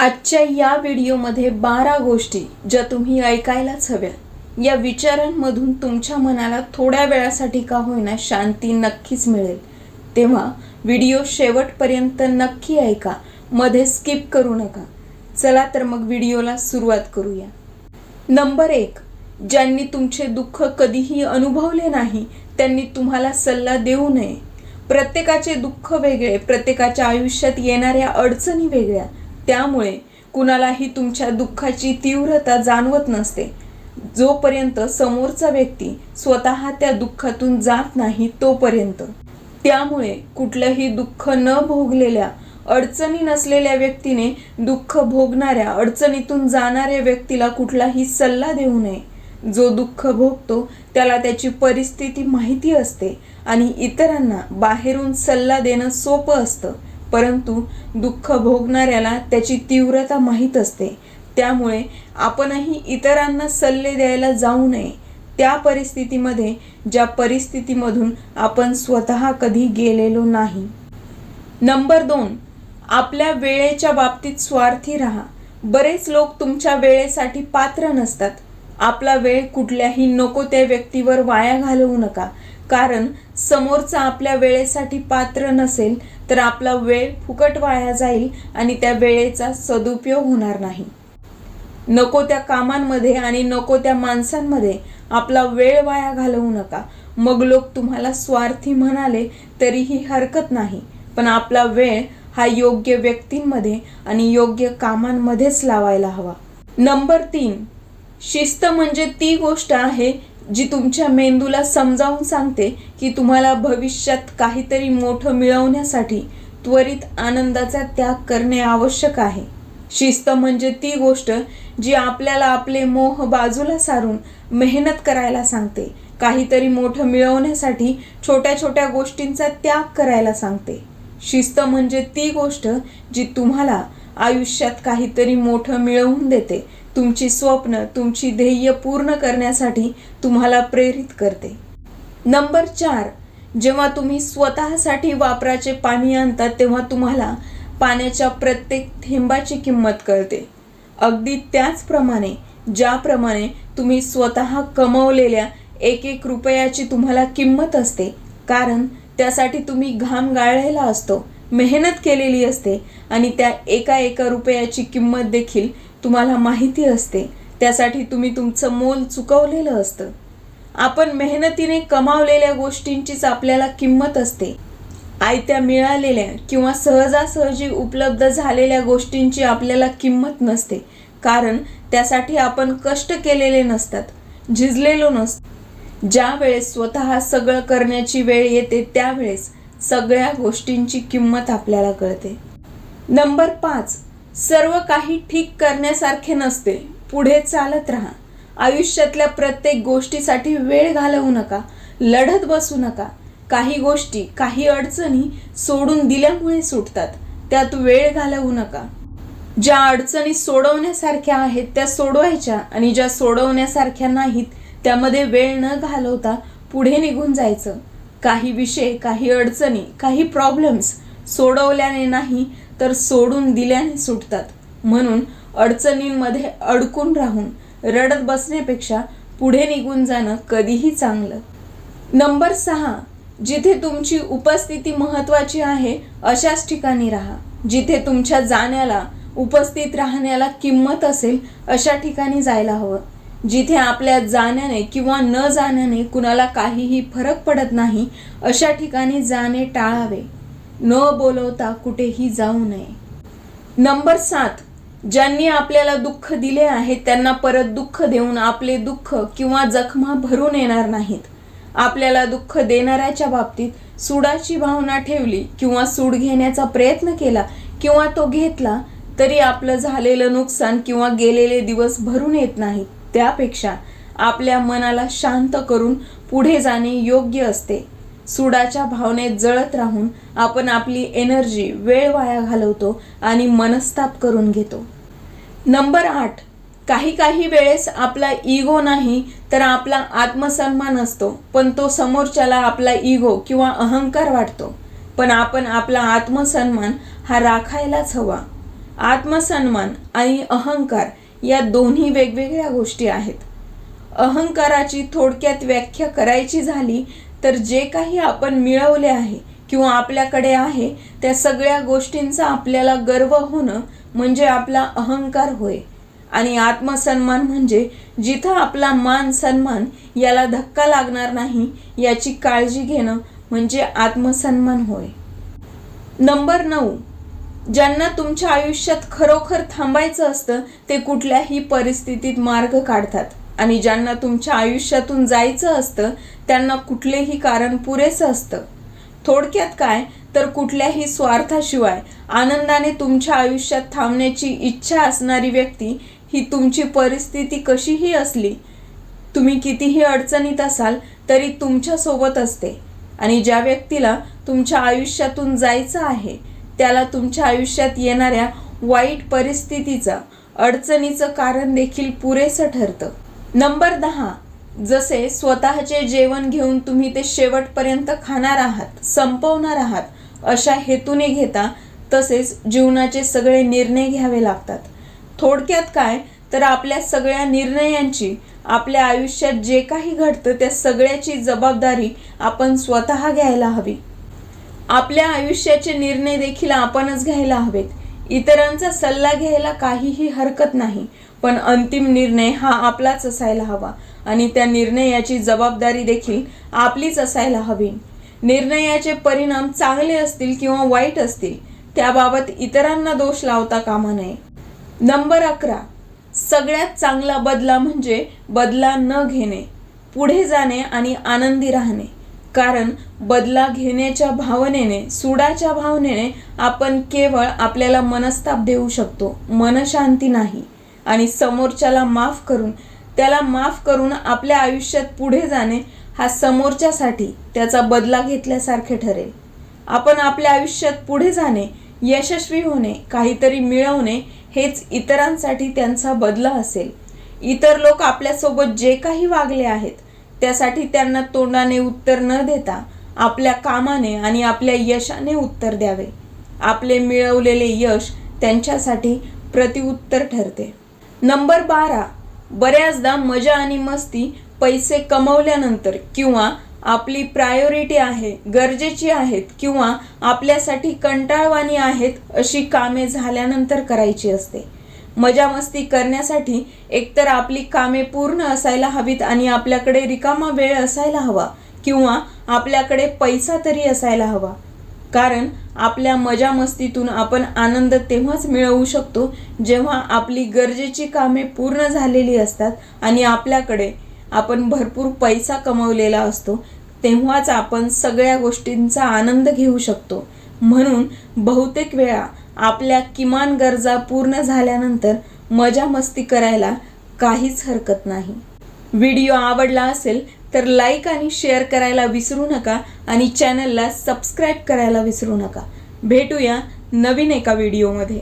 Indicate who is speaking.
Speaker 1: आजच्या या व्हिडिओमध्ये बारा गोष्टी ज्या तुम्ही ऐकायलाच हव्या. या विचारांमधून तुमच्या मनाला थोड्या वेळासाठी का होईना शांती नक्कीच मिळेल. तेव्हा व्हिडिओ शेवटपर्यंत नक्की ऐका. मध्ये स्किप करू नका. चला तर मग व्हिडिओला सुरुवात करूया. नंबर एक ज्यांनी तुमचे दुःख कधीही अनुभवले नाही त्यांनी तुम्हाला सल्ला देऊ नये. प्रत्येकाचे दुःख वेगळे प्रत्येकाच्या आयुष्यात येणाऱ्या अडचणी वेगळ्या. त्यामुळे कुणालाही तुमच्या दुःखाची तीव्रता जाणवत नसते. जोपर्यंत समोरचा व्यक्ती स्वतः त्या दुःखातून जात नाही तोपर्यंत. त्यामुळे कुठलंही दुःख न भोगलेल्या अडचणी नसलेल्या व्यक्तीने दुःख भोगणाऱ्या अडचणीतून जाणाऱ्या व्यक्तीला कुठलाही सल्ला देऊ नये. जो दुःख भोगतो त्याला त्याची परिस्थिती माहिती असते आणि इतरांना बाहेरून सल्ला देणं सोपं असतं. परंतु दुःख भोगणाऱ्याला त्याची तीव्रता माहीत असते. त्यामुळे आपणही इतरांना सल्ले द्यायला जाऊ नये. त्या परिस्थितीमध्ये ज्या परिस्थितीमधून आपण स्वतः कधी गेलेलो नाही. नंबर दोन आपल्या वेळेच्या बाबतीत स्वार्थी राहा. बरेच लोक तुमच्या वेळेसाठी पात्र नसतात. आपला वेळ कुठल्याही नको त्या व्यक्तीवर वाया घालवू नका. कारण समोरचा आपल्या वेळेसाठी पात्र नसेल तर आपला वेळ फुकट वाया जाईल आणि त्या वेळेचा सदुपयोग होणार नाही. नको त्या कामांमध्ये आणि नको त्या माणसांमध्ये आपला वेळ वाया घालवू नका. मग लोक तुम्हाला स्वार्थी म्हणाले तरीही हरकत नाही. पण आपला वेळ हा योग्य व्यक्तींमध्ये आणि योग्य कामांमध्येच लावायला हवा. नंबर तीन. शिस्त म्हणजे ती गोष्ट आहे जी तुमच्या मेंदूला समजावून सांगते की तुम्हाला भविष्यात काहीतरी मोठं मिळवण्यासाठी त्वरित आनंदाचा त्याग करणे आवश्यक आहे. शिस्त म्हणजे ती गोष्ट जी आपल्याला आपले मोह बाजूला सारून मेहनत करायला सांगते. काहीतरी मोठं मिळवण्यासाठी छोट्या छोट्या गोष्टींचा त्याग करायला सांगते. शिस्त म्हणजे ती गोष्ट जी तुम्हाला आयुष्यात काहीतरी मोठं मिळवून देते. तुमची स्वप्न तुमची ध्येय पूर्ण करण्यासाठी तुम्हाला प्रेरित करते. नंबर चार जेव्हा तुम्ही स्वतःसाठी वापराचे पाणी आणता तेव्हा तुम्हाला पाण्याच्या प्रत्येक थेंबाची किंमत कळते. अगदी त्याचप्रमाणे ज्याप्रमाणे तुम्ही स्वतः कमवलेल्या एक एक रुपयाची तुम्हाला किंमत असते कारण त्यासाठी तुम्ही घाम गाळलेला असतो मेहनत केलेली असते आणि त्या एका एका रुपयाची किंमत देखील तुम्हाला माहिती असते. त्यासाठी तुम्ही तुमचं मोल चुकवलेलं असतं. आपण मेहनतीने कमावलेल्या गोष्टींचीच आपल्याला किंमत असते. आयत्या मिळालेल्या किंवा सहजासहजी उपलब्ध झालेल्या गोष्टींची आपल्याला किंमत नसते. कारण त्यासाठी आपण कष्ट केलेले नसतात झिजलेलो नसतो. ज्या वेळेस स्वतः सगळं करण्याची वेळ येते त्यावेळेस सगळ्या गोष्टींची किंमत आपल्याला कळते. नंबर पाच. सर्व काही ठीक करण्यासारखे नसते. पुढे चालत राहा. आयुष्यातल्या प्रत्येक गोष्टीसाठी वेळ घालवू नका. लढत बसू नका. काही गोष्टी काही अडचणी सोडून दिल्यामुळे सुटतात. त्यात वेळ घालवू नका. ज्या अडचणी सोडवण्यासारख्या आहेत त्या सोडवायच्या आणि ज्या सोडवण्यासारख्या नाहीत त्यामध्ये वेळ न घालवता पुढे निघून जायचं. काही विषय काही अडचणी काही प्रॉब्लेम्स सोडवल्याने नाही तर सोडून दिल्याने सुटतात. म्हणून अडचणींमध्ये अडकून राहून रडत बसण्यापेक्षा पुढे निघून जाणं कधीही चांगलं. नंबर सहा जिथे तुमची उपस्थिती महत्त्वाची आहे अशाच ठिकाणी राहा. जिथे तुमच्या जाण्याला उपस्थित राहण्याला किंमत असेल अशा ठिकाणी जायला हवं. जिथे आपल्या जाण्याने किंवा न जाण्याने कुणाला काहीही फरक पडत नाही अशा ठिकाणी जाणे टाळावे. न बोलवता कुठेही जाऊ नये. नंबर सात ज्यांनी आपल्याला दुःख दिले आहे त्यांना परत दुःख देऊन आपले दुःख किंवा जखमा भरून येणार नाहीत. आपल्याला दुःख देणाऱ्याच्या बाबतीत सुडाची भावना ठेवली किंवा सूड घेण्याचा प्रयत्न केला किंवा तो घेतला तरी आपलं झालेलं नुकसान किंवा गेलेले दिवस भरून येत नाहीत. त्यापेक्षा आपल्या मनाला शांत करून पुढे जाणे योग्य असते. सुडाच्या भावनेत जळत राहून आपण आपली एनर्जी वेळ वाया घालवतो आणि मनस्ताप करून घेतो. नंबर आठ काही काही वेळेस आपला इगो नाही तर आपला आत्मसन्मान असतो पण तो समोरच्याला आपला इगो किंवा अहंकार वाटतो. पण आपण आपला आत्मसन्मान हा राखायलाच हवा. आत्मसन्मान आणि अहंकार या दोन्ही वेगवेगळ्या गोष्टी आहेत. अहंकाराची थोडक्यात व्याख्या करायची झाली तर जे काही आपण मिळवले आहे किंवा आपल्याकडे आहे त्या सगळ्या गोष्टींचा आपल्याला गर्व होणं म्हणजे आपला अहंकार होय. आणि आत्मसन्मान म्हणजे जिथं आपला मान सन्मान याला धक्का लागणार नाही याची काळजी घेणं म्हणजे आत्मसन्मान होय. नंबर नऊ. ज्यांना तुमच्या आयुष्यात खरोखर थांबायचं असतं ते कुठल्याही परिस्थितीत मार्ग काढतात. आणि ज्यांना तुमच्या आयुष्यातून जायचं असतं त्यांना कुठलेही कारण पुरेसं असतं. थोडक्यात काय? तर कुठल्याही स्वार्थाशिवाय आनंदाने तुमच्या आयुष्यात थांबण्याची इच्छा असणारी व्यक्ती ही तुमची परिस्थिती कशीही असली तुम्ही कितीही अडचणीत असाल तरी तुमच्यासोबत असते. आणि ज्या व्यक्तीला तुमच्या आयुष्यातून जायचं आहे त्याला तुमच्या आयुष्यात येणाऱ्या वाईट परिस्थितीचा अडचणीचं कारण देखील पुरेसं ठरतं. नंबर दहा जसे स्वतःचे जेवण घेऊन तुम्ही ते शेवटपर्यंत खाणार आहात संपवणार आहात अशा हेतूने घेता तसेच जीवनाचे सगळे निर्णय घ्यावे लागतात. थोडक्यात काय? तर आपल्या सगळ्या निर्णयांची आपल्या आयुष्यात जे काही घडतं त्या सगळ्याची जबाबदारी आपण स्वतः घ्यायला हवी. आपल्या आयुष्याचे निर्णय देखील आपणच घ्यायला हवेत. इतरांचा सल्ला घ्यायला काहीही हरकत नाही. पण अंतिम निर्णय हा आपलाच असायला हवा आणि त्या निर्णयाची जबाबदारी देखील आपलीच असायला हवी. निर्णयाचे परिणाम चांगले असतील किंवा वाईट असतील त्याबाबत इतरांना दोष लावता कामा नये. नंबर अकरा. सगळ्यात चांगला बदला म्हणजे बदला न घेणे पुढे जाणे आणि आनंदी राहणे. कारण बदला घेण्याच्या भावनेने सुडाच्या भावनेने आपण केवळ आपल्याला मनस्ताप देऊ शकतो मनशांती नाही. आणि समोरच्याला माफ करून त्याला माफ करून आपल्या आयुष्यात पुढे जाणे हा समोरच्यासाठी त्याचा बदला घेतल्यासारखे ठरेल. आपण आपल्या आयुष्यात पुढे जाणे यशस्वी होणे काहीतरी मिळवणे हेच इतरांसाठी त्यांचा बदला असेल. इतर लोक आपल्यासोबत जे काही वागले आहेत त्यासाठी त्यांना तोंडाने उत्तर न देता आपल्या कामाने आणि आपल्या यशाने उत्तर द्यावे. आपले मिळवलेले यश त्यांच्यासाठी प्रतिउत्तर ठरते. नंबर बारा. बऱ्याचदा मजा आणि मस्ती पैसे कमवल्यानंतर किंवा आपली प्रायोरिटी आहे गरजेची आहेत किंवा आपल्यासाठी कंटाळवाणी आहेत अशी कामे झाल्यानंतर करायची असते. मजा मस्ती करण्यासाठी एकतर आपली कामे पूर्ण असायला हवीत आणि आपल्याकडे रिकामा वेळ असायला हवा किंवा आपल्याकडे पैसा तरी असायला हवा. कारण आपल्या मजा मस्तीतून आपण आनंद तेव्हाच मिळवू शकतो जेव्हा आपली गरजेची कामे पूर्ण झालेली असतात आणि आपल्याकडे आपण भरपूर पैसा कमवलेला असतो तेव्हाच आपण सगळ्या गोष्टींचा आनंद घेऊ शकतो. म्हणून बहुतेक वेळा आपल्या किमान गरजा पूर्ण झाल्यानंतर मजा मस्ती करायला काहीच हरकत नाही. व्हिडिओ आवडला असेल तर लाईक आणि शेअर करायला विसरू नका आणि चॅनलला सबस्क्राईब करायला विसरू नका. भेटूया नवीन एका व्हिडिओमध्ये